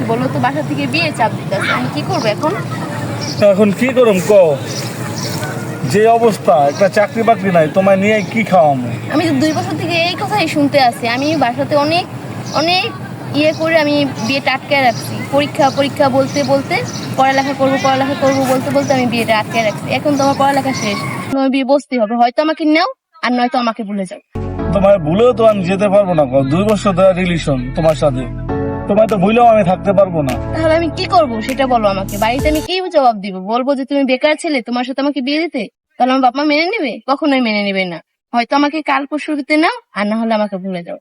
করছি বলো তো বাসা থেকে বিয়ে চাপ দিতেছে আমি কি করব এখন? এখন কি করুম ক যে অবস্থা একটা চাকরি বাকরি নাই তোমায় নিয়ে কি খাওয়ামো? আমি তো দুই বছর থেকে এই কথাই শুনতে আছি আমি বাসাতে অনেক অনেক ইয়ে করে আমি বিয়েটা আটকায় রাখছি। পরীক্ষা পরীক্ষা বলতে বলতে পড়ালেখা করব পড়ালেখা করব বলতে বলতে আমি বিয়েটা আটকায় রাখছি। এখন তো আমার পড়ালেখা শেষ। তোমার বিয়ে বসতে হবে হয়তো আমাকে নাও আর নয়তো আমাকে ভুলে যাও। তোমার ভুলেও তো আমি যেতে পারব না। দুই বছর ধরে রিলেশন তোমার সাথে। তোমায় তো ভুলেও আমি থাকতে পারব না। তাহলে আমি কি করব? সেটা বলো আমাকে। বাড়িতে আমি কি জবাব দিব? বলব যে তুমি বেকার ছেলে তোমার সাথে আমাকে বিয়ে দিতে? তাহলে আমার বাবা মা মেনে নেবে? কখনোই মেনে নেবে না। হয়তো আমাকে কাল পরশুতে নাও আর না হলে আমাকে ভুলে যাও।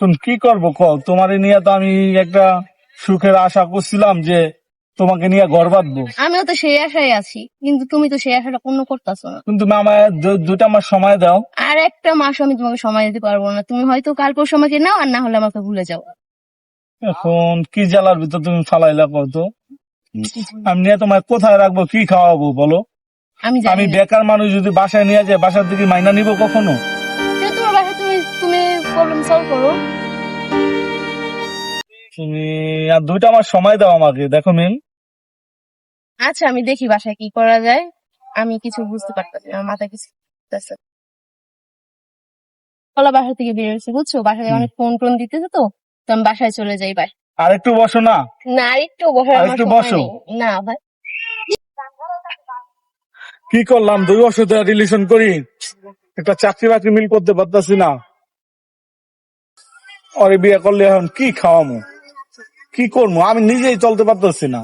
শুন কি করব ক তোমার নিয়ে তো আমি একটা সুখের আশা করছিলাম যে তোমাকে নিয়ে ঘর বাঁধবো। আমিও তো সেই আশায় আছি কিন্তু তুমি তো সেই আশাটা পূর্ণ করতেছো না। কিন্তু তুমি আমায় দুটা মাস সময় দাও। আর একটা মাস আমি তোমাকে সময় দিতে পারব না। তুমি হয়তো কাল পরশু আমাকে নাও আর না হলে আমাকে ভুলে যাও। এখন কি জ্বালার ভিতর তুমি ফালাইলা কত আমি নিয়ে তোমায় কোথায় রাখব কি খাওয়াবো বলো? আমি আমি বেকার মানুষ যদি বাসায় নিয়ে যায় বাসার থেকে মাইনা নিব কখনো? তোমার তুমি তুমি প্রবলেম সলভ করো। তুমি আর দুইটা মাস সময় দাও আমাকে দেখো মেন আচ্ছা আমি দেখি বাসায় কি করা যায়। আমি কিছু বুঝতে পারতেছি আমার মাথায় কিছু না। বলা বাসা থেকে বের হয়েছে বুঝছ? বাসায় অনেক ফোন টোন দিতেছে তো। তো আমি বাসায় চলে যাই ভাই আর একটু বসো না। না আর একটু আমার আরেকটু সময় বসো। না ভাই কি করলাম? দুই বছর ধরে রিলেশন করি। একটা চাকরি বাকরি মিল করতে পারতাছি না। ওরে বিয়ে করলে এখন কি খাওয়ামো? কি করব আমি নিজেই চলতে পারতেছি না।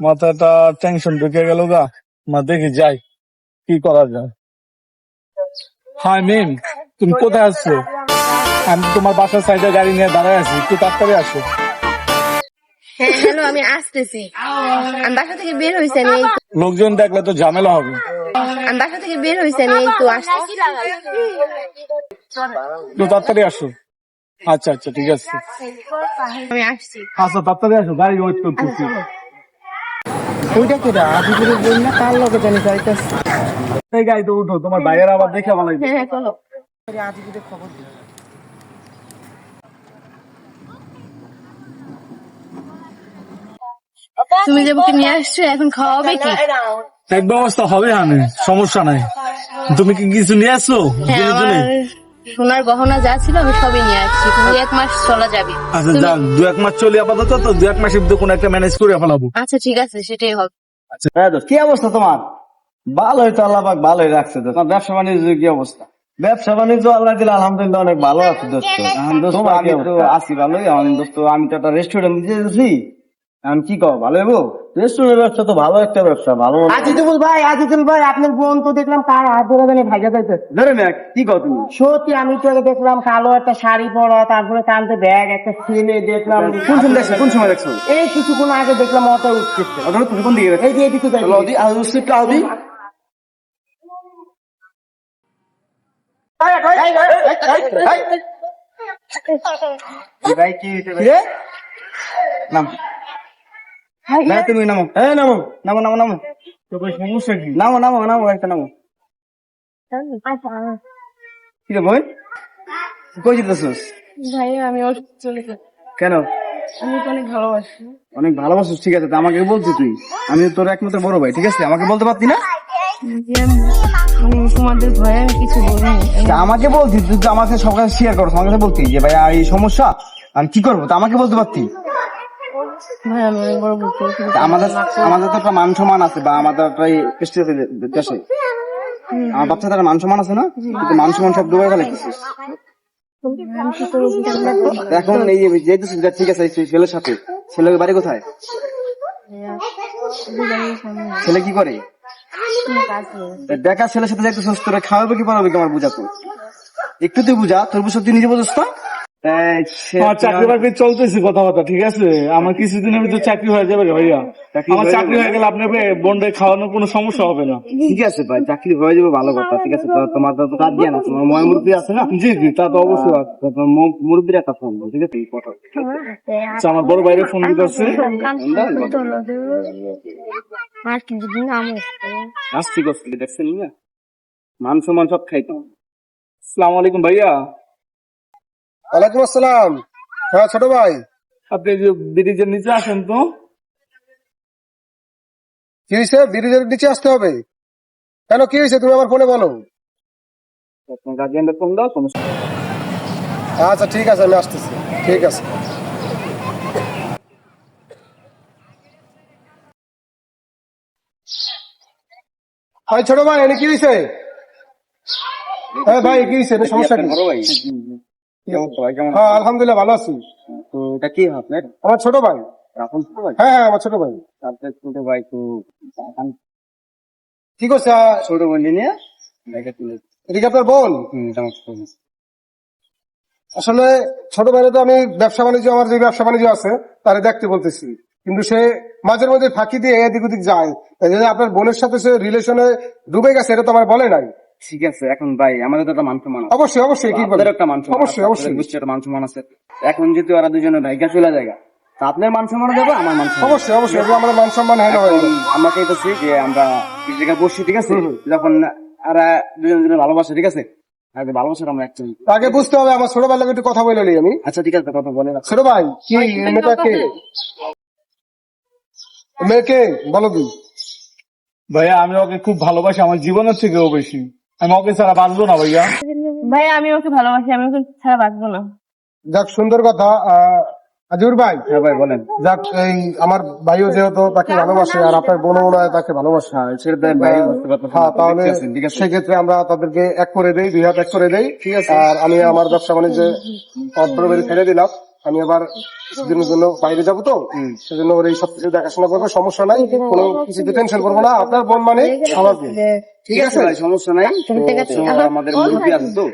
মাথাটা টেনশন ঢুকে গেল গা। মা দেখি যাই। কি করা যায়? হাই মিম তুমি কোথায় আসছো আমি তোমার বাসার সাইডে গাড়ি নিয়ে দাঁড়ায় আছি একটু তাড়াতাড়ি আসো। হ্যাঁ হ্যালো আমি আসতেছি। আমি বাসা থেকে বের হয়েছি আমি লোকজন দেখলে তো ঝামেলা হবে। আমি বাসা থেকে বের হয়েছি আমি এই তো আসতেছি। একটু তাড়াতাড়ি আসো। আচ্ছা আচ্ছা ঠিক আছে। আমি আসছি। আচ্ছা তাড়াতাড়ি আসো গাড়ি ওয়েট করতেছি। ওইটা কি রা? আজিপুরের বই না কার লগে জানি যাইতেছে? এই গাড়িতে উঠো তোমার ভাইয়ের আবার দেখে ভালো হ্যাঁ হ্যাঁ চলো। খবর দিই তুমি যে আমাকে নিয়ে আসছো এখন খাওয়াবে কি? এক ব্যবস্থা হবে হানে সমস্যা নাই। তুমি কি কিছু নিয়ে আসছো? হ্যাঁ? সোনার গহনা যা ছিল আমি সবই নিয়ে আসছি তুমি এক মাস চলা যাবে। আচ্ছা যাক দু এক মাস চলে আপাতত তো দু এক মাসের কোনো একটা ম্যানেজ করে ফেলাবো। আচ্ছা ঠিক আছে সেটাই হবে। হ্যাঁ দোস্ত, কি অবস্থা তোমার? ভালোই তো আল্লাহ পাক ভালোই রাখছে তো ব্যবসা বাণিজ্য কি অবস্থা? ব্যবসা বাণিজ্য আল্লাহ দিলে আলহামদুলিল্লাহ অনেক ভালো আছে দোস্ত। আমি তো আছি ভালোই দোস্ত আমি তো একটা রেস্টুরেন্ট দিতেছি এখন কি কও ভালো হব রেস্টুরেন্টের ব্যবসা তো ভালো একটা ব্যবসা ভালো আজিদুল ভাই আজিদুল ভাই আপনার বোন তো দেখলাম কার হাত ধরে জানি ভাইজা যাইতেছে। ধরে না কি কও তুমি? সত্যি আমি তো দেখলাম কালো একটা শাড়ি পরা তারপরে কানতে ব্যাগ একটা ছেলে দেখলাম। কোন সময় দেখছ? কোন সময় দেখছ? এই কিছুক্ষণ আগে দেখলাম অটো উঠতেছে। ওটা তুমি কোন দিকে এই যে এদিকে যাই। চলো ওদি আর উসিট আউদি ভাই কি নাম। না তুমি নামো। এ নামো। নামো নামো নামো। তো ভাই সমস্যা কি? নামো নামো নামো একটা নামো। কি রে বোন কই যেতেছিস? ভাই আমি যাই। কেন? আমি তো অনেক ভালোবাসি। অনেক ভালোবাসিস ঠিক আছে তা আমাকে বলছি তুই। আমি তোর একমাত্র বড় ভাই ঠিক আছে? আমাকে বলতে পারতি না? তোমাদের ভয়ে আমি কিছু বলিনি। আমাকে বলছি তুই তো আমাকে সব কাছে শেয়ার করো আমার কাছে বলতি যে ভাই এই সমস্যা আমি কি করব? তা আমাকে বলতে পারতি? আমাদের আমাদের তো একটা মান সম্মান আছে বা আমাদের একটা কৃষ্টি আছে দেশে। আমার বাচ্চাদের একটা মান সম্মান আছে না? কিন্তু মান সম্মান সব ডুবে গেলে এখন এই যে যেতেছিস যা ঠিক আছে ছেলের সাথে। ছেলের বাড়ি কোথায়? ছেলে কি করে? দেখা ছেলের সাথে যাইতেছিস তোরা খাওয়াবে কি পারবে কি আমার বুঝা তুই একটু তুই বুঝা তোর বুঝা তুই নিজে বুঝিস আমার চাকরি বাকরি চলতেছে কথাবার্তা ঠিক আছে? আমার কিছুদিনের ভিতরে চাকরি হয়ে যাবে ভাইয়া। আমার চাকরি হয়ে গেলে আপনার বন্ডে খাওয়ানোর কোনো সমস্যা হবে না। ঠিক আছে ভাই চাকরি হয়ে যাবে ভালো কথা ঠিক আছে তোমার তো কাজ দিয়ে না তোমার ময় মুরব্বী আছে না? জি জি তা তো অবশ্যই আছে। মুরব্বির একটা ফোন ঠিক আছে? কথা। আচ্ছা, আমার বড় বাইরে ফোন আসছি করছি দেখছেন না? মান সম্মান সব খাইতাম। আসসালামু আলাইকুম ভাইয়া। ওয়ালাইকুম আসসালাম। হ্যাঁ ছোট ভাই। আপনি ব্রিজের নিচে আসেন তো? কি হয়েছে ব্রিজের নিচে আসতে হবে। কেন কি হয়েছে তুমি আমার ফোনে বলো। গার্জিয়ানদের ফোন দাও সমস্যা আচ্ছা ঠিক আছে আমি আসতেছি। ঠিক আছে। ভাই ছোট ভাই এনে কি হয়েছে হ্যাঁ ভাই কি হয়েছে সমস্যা কি? হ্যাঁ আলহামদুলিল্লাহ ভালো আছি। তো এটা কি আপনার? আমার ছোট ভাই। রাহুল ছোট ভাই? হ্যাঁ হ্যাঁ আমার ছোট ভাই। আপনার ছোট ভাই তো ছোট বোন নিয়ে এদিকে আপনার বোন। আসলে ছোট ভাইরে তো আমি ব্যবসা বাণিজ্য আমার যে ব্যবসা বাণিজ্য আছে তারে দেখতে বলতেছি। কিন্তু সে মাঝের মধ্যে ফাঁকি দিয়ে এদিক ওদিক যায়। আপনার বোনের সাথে সে রিলেশনে ডুবে গেছে এটা তো আমার বলে নাই। ঠিক আছে এখন ভাই আমাদের তো একটা মান সম্মান অবশ্যই অবশ্যই কি একটা মান সম্মান অবশ্যই অবশ্যই। বুঝছি একটা মান সম্মান আছে। এখন যদি ওরা দুজনে ভাইকা চলে যায় তা আপনার মান সম্মান দেবো আমার মান সম্মান অবশ্যই অবশ্যই এগুলো আমাদের মান সম্মান হ্যাঁ হয়ে আমরা চাইতেছি যে আমরা এক জায়গায় বসছি ঠিক আছে? যখন ওরা দুজন দুজনে ভালোবাসে ঠিক আছে? আগে ভালোবাসার আমরা একজন। আগে বুঝতে হবে আমার ছোট ভাই একটু কথা বলে নিই আমি। আচ্ছা ঠিক আছে কথা বলে। ছোট ভাই কি মেয়েটা কে? মেয়েকে বলো দিন ভাইয়া আমি ওকে খুব ভালোবাসি আমার জীবনের থেকেও বেশি। আমি ওকে ছাড়া বাঁচবো না ভাইয়া। ভাই আমি ওকে ভালোবাসি আমি ওকে ছাড়া বাঁচবো না। যাক সুন্দর কথা। আহ, আজিউর ভাই। হ্যাঁ ভাই বলেন। যাক এই আমার ভাইও যেহেতু তাকে ভালোবাসে আর আপনার বোনও মনে হয় তাকে ভালোবাসে। ভাই হ্যাঁ তাহলে সেক্ষেত্রে আমরা তাদেরকে এক করে দেই দুই হাত এক করে দেই। ঠিক আছে। আর আমি আমার ব্যবসা বাণিজ্যে অর্থবেরি ছেড়ে দিলাম। আমি আবার কিছুদিনের জন্য বাইরে যাব তো। সেজন্য ওর এই সব কিছু দেখাশোনা করব সমস্যা নাই। কোনো কিছু টেনশন করব না। আপনার বোন মানে আমার বোন ঠিক আছে? সমস্যা নাই। আমাদের মুরব্বী আছে তো।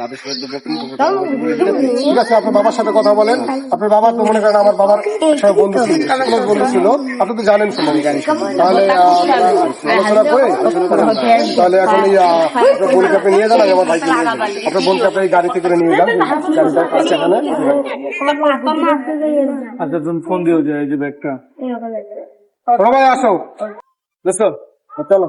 হবে। ঠিক আছে আপনার বাবার সাথে কথা বলেন। আপনার বাবা তো মনে করেন আমার বাবার সব বন্ধু ছিল বন্ধু ছিল। আপনি তো জানেন শুনুন তাহলে আলোচনা করে তাহলে এখন এই আহ, আপনার বোনকে আপনি নিয়ে যান আমার ভাইকে নিয়ে যান আপনার বোনকে আপনি গাড়িতে করে নিয়ে যান। গাড়িটা আছে এখানে। আচ্ছা তুমি ফোন দিও যে এই যে ব্যাগটা। সবাই আসো। বুঝছ চলো।